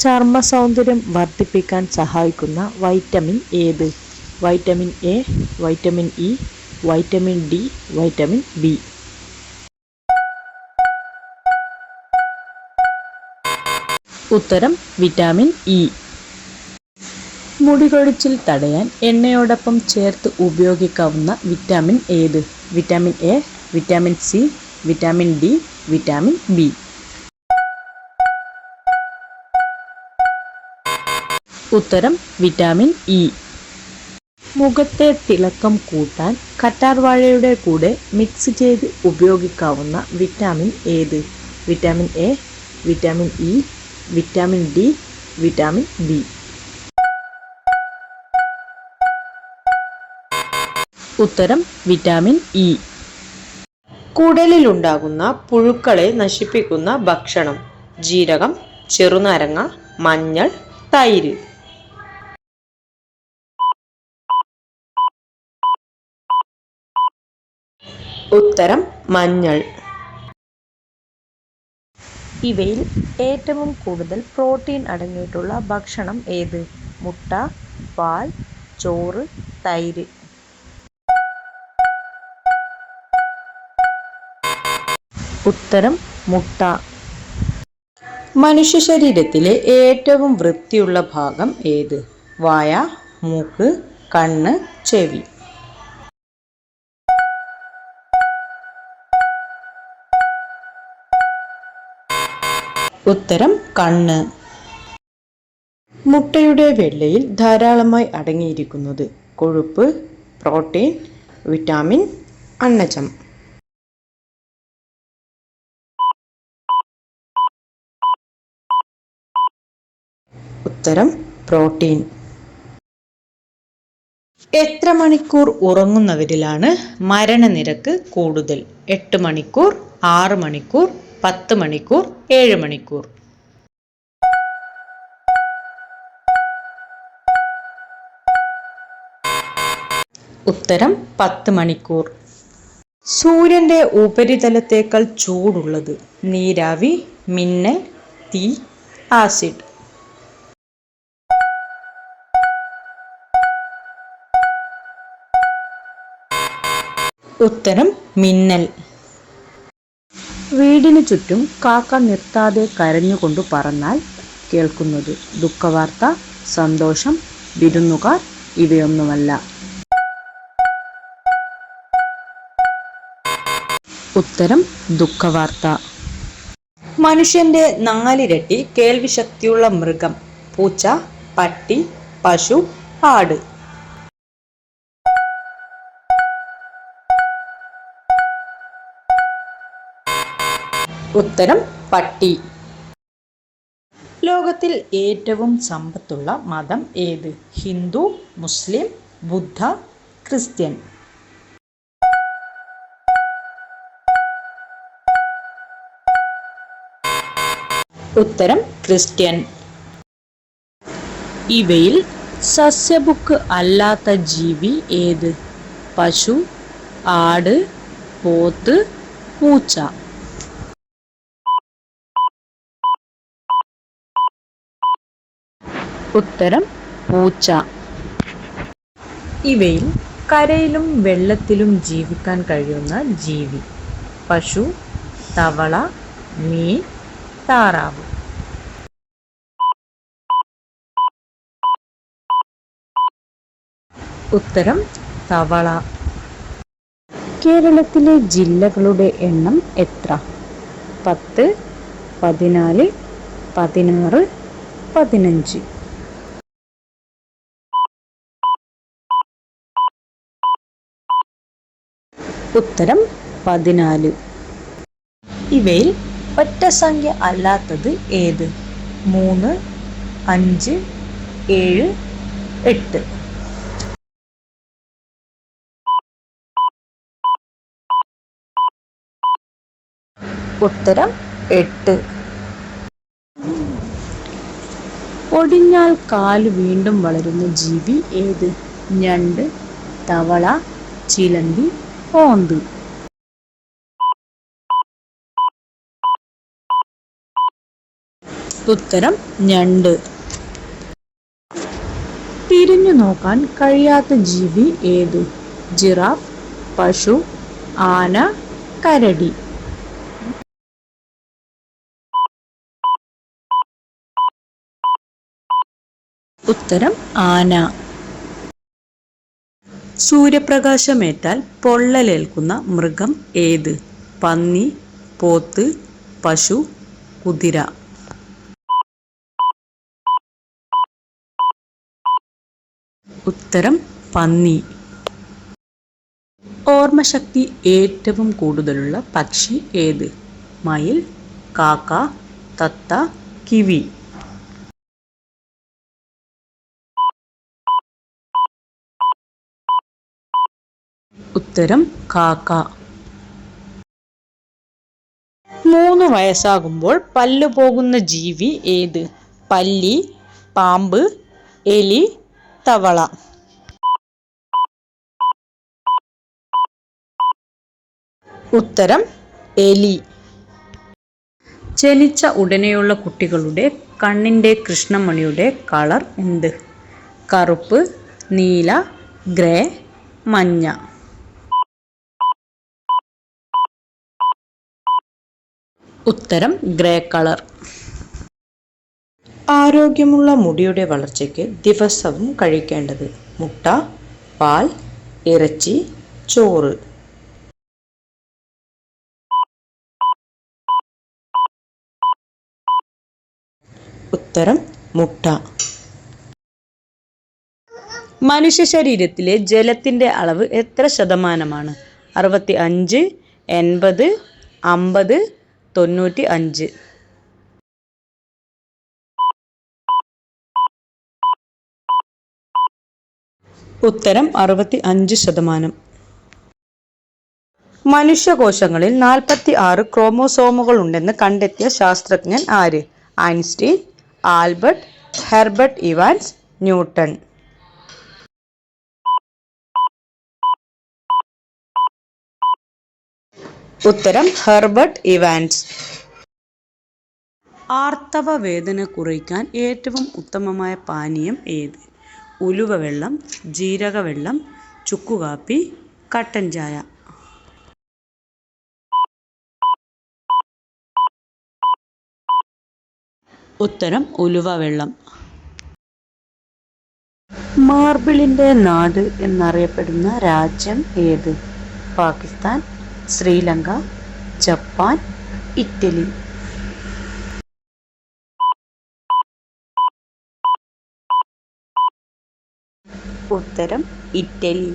ചർമ്മ സൗന്ദര്യം വർദ്ധിപ്പിക്കാൻ സഹായിക്കുന്ന വൈറ്റമിൻ ഏത് vitamin A vitamin E vitamin D vitamin B. ഉത്തരം വിറ്റാമിൻ ഇ. മുടികൊഴിച്ചിൽ തടയാൻ എണ്ണയോടൊപ്പം ചേർത്ത് ഉപയോഗിക്കാവുന്ന വിറ്റാമിൻ ഏത് vitamin A vitamin C vitamin D vitamin B. ഉത്തരം വിറ്റാമിൻ ഇ. മുഖത്തെ തിളക്കം കൂട്ടാൻ കറ്റാർവാഴയുടെ കൂടെ മിക്സ് ചെയ്ത് ഉപയോഗിക്കാവുന്ന വിറ്റാമിൻ ഏത്? Vitamin A vitamin E vitamin D vitamin B. ഉത്തരം വിറ്റാമിൻ ഇ. കുടലിലുണ്ടാകുന്ന പുഴുക്കളെ നശിപ്പിക്കുന്ന ഭക്ഷണം ജീരകം ചെറുനാരങ്ങ മഞ്ഞൾ തൈര്. ഉത്തരം മഞ്ഞൾ. ഇവയിൽ ഏറ്റവും കൂടുതൽ പ്രോട്ടീൻ അടങ്ങിയിട്ടുള്ള ഭക്ഷണം ഏത്? മുട്ട പാൽ ചോറ് തൈര്. ഉത്തരം മുട്ട. മനുഷ്യ ശരീരത്തിലെ ഏറ്റവും വൃത്തിയുള്ള ഭാഗം ഏത്? വായ മൂക്ക് കണ്ണ് ചെവി. ഉത്തരം കണ്ണ്. മുട്ടയുടെ വെള്ളയിൽ ധാരാളമായി അടങ്ങിയിരിക്കുന്നത് കൊഴുപ്പ് പ്രോട്ടീൻ വിറ്റാമിൻ അന്നജം. ഉത്തരം പ്രോട്ടീൻ. എത്ര മണിക്കൂർ ഉറങ്ങുന്നവരിലാണ് മരണനിരക്ക് കൂടുതൽ? എട്ട് മണിക്കൂർ ആറ് മണിക്കൂർ പത്ത് മണിക്കൂർ ഏഴ് മണിക്കൂർ. ഉത്തരം പത്ത് മണിക്കൂർ. സൂര്യന്റെ ഉപരിതലത്തേക്കാൾ ചൂടുള്ളത് നീരാവി മിന്നൽ തീ ആസിഡ്. ഉത്തരം മിന്നൽ. വീടിനു ചുറ്റും കാക്ക നിർത്താതെ കരഞ്ഞുകൊണ്ട് പറഞ്ഞാൽ കേൾക്കുന്നത് ദുഃഖവാർത്ത സന്തോഷം വിരുന്നുകാർ ഇവയൊന്നുമല്ല. ഉത്തരം ദുഃഖവാർത്ത. മനുഷ്യന്റെ നാലിരട്ടി കേൾവിശക്തിയുള്ള മൃഗം പൂച്ച പട്ടി പശു ആട്. ഉത്തരം പട്ടി. ലോകത്തിൽ ഏറ്റവും സമ്പത്തുള്ള മതം ഏത്? ഹിന്ദു മുസ്ലിം ബുദ്ധ ക്രിസ്ത്യൻ. ഉത്തരം ക്രിസ്ത്യൻ. ഇവയിൽ സസ്യബുക്ക് അല്ലാത്ത ജീവി ഏത്? പശു ആട് പോത്ത് പൂച്ച. ഉത്തരം പൂച്ച. ഇവയിൽ കരയിലും വെള്ളത്തിലും ജീവിക്കാൻ കഴിയുന്ന ജീവി. പശു തവള മീൻ താറാവ്. ഉത്തരം തവള. കേരളത്തിലെ ജില്ലകളുടെ എണ്ണം എത്ര? പത്ത് പതിനാല് പതിനാറ് പതിനഞ്ച്. ഉത്തരം പതിനാല്. ഇവയിൽ ഒറ്റ സംഖ്യ അല്ലാത്തത് ഏത്? മൂന്ന് അഞ്ച് ഏഴ് എട്ട്. ഉത്തരം എട്ട്. ഒടിഞ്ഞാൽ കാൽ വീണ്ടും വളരുന്ന ജീവി ഏത്? ഞണ്ട് തവള ചിലന്തി ഓന്ത് ഉത്തരം ഞണ്ട്. തിരിഞ്ഞു നോക്കാൻ കഴിയാത്ത ജീവി ഏതു? ജിറാഫ് പശു ആന കരടി. ഉത്തരം ആന. സൂര്യപ്രകാശമേറ്റാൽ പൊള്ളലേൽക്കുന്ന മൃഗം ഏത്? പന്നി പോത്ത് പശു കുതിര. ഉത്തരം പന്നി. ഓർമ്മശക്തി ഏറ്റവും കൂടുതലുള്ള പക്ഷി ഏത്? മയിൽ കാക്ക തത്ത കിവി. ഉത്തരം കാക്ക. മൂന്ന് വയസ്സാകുമ്പോൾ പല്ലു പോകുന്ന ജീവി ഏത്? പല്ലി പാമ്പ് എലി തവള. ഉത്തരം എലി. ജനിച്ച ഉടനെയുള്ള കുട്ടികളുടെ കണ്ണിന്റെ കൃഷ്ണമണിയുടെ കളർ എന്ത്? കറുപ്പ് നീല ഗ്രേ മഞ്ഞ. ഉത്തരം ഗ്രേ കളർ. ആരോഗ്യമുള്ള മുടിയുടെ വളർച്ചയ്ക്ക് ദിവസവും കഴിക്കേണ്ടത് മുട്ട പാൽ ഇറച്ചി ചോറ്. ഉത്തരം മുട്ട. മനുഷ്യ ശരീരത്തിലെ ജലത്തിന്റെ അളവ് എത്ര ശതമാനമാണ്? അറുപത്തി അഞ്ച് എൺപത് അമ്പത് തൊണ്ണൂറ്റി അഞ്ച് ഉത്തരം അറുപത്തി അഞ്ച് ശതമാനം. മനുഷ്യകോശങ്ങളിൽ നാൽപ്പത്തി ആറ് ക്രോമോസോമുകൾ ഉണ്ടെന്ന് കണ്ടെത്തിയ ശാസ്ത്രജ്ഞൻ ആര്? Einstein Albert Herbert Evans Newton. ഉത്തരം ഹെർബർട്ട് ഇവാൻസ്. ആർത്തവ വേദന കുറയ്ക്കാൻ ഏറ്റവും ഉത്തമമായ പാനീയം ഏത്? ഉലുവ വെള്ളം ജീരക വെള്ളം ചുക്കുകാപ്പി കട്ടൻ ചായ. ഉത്തരം ഉലുവ വെള്ളം. മാർബിളിന്റെ നാട് എന്നറിയപ്പെടുന്ന രാജ്യം ഏത്? Pakistan Sri Lanka Japan Italy. ఉత్తరం ఇటలీ.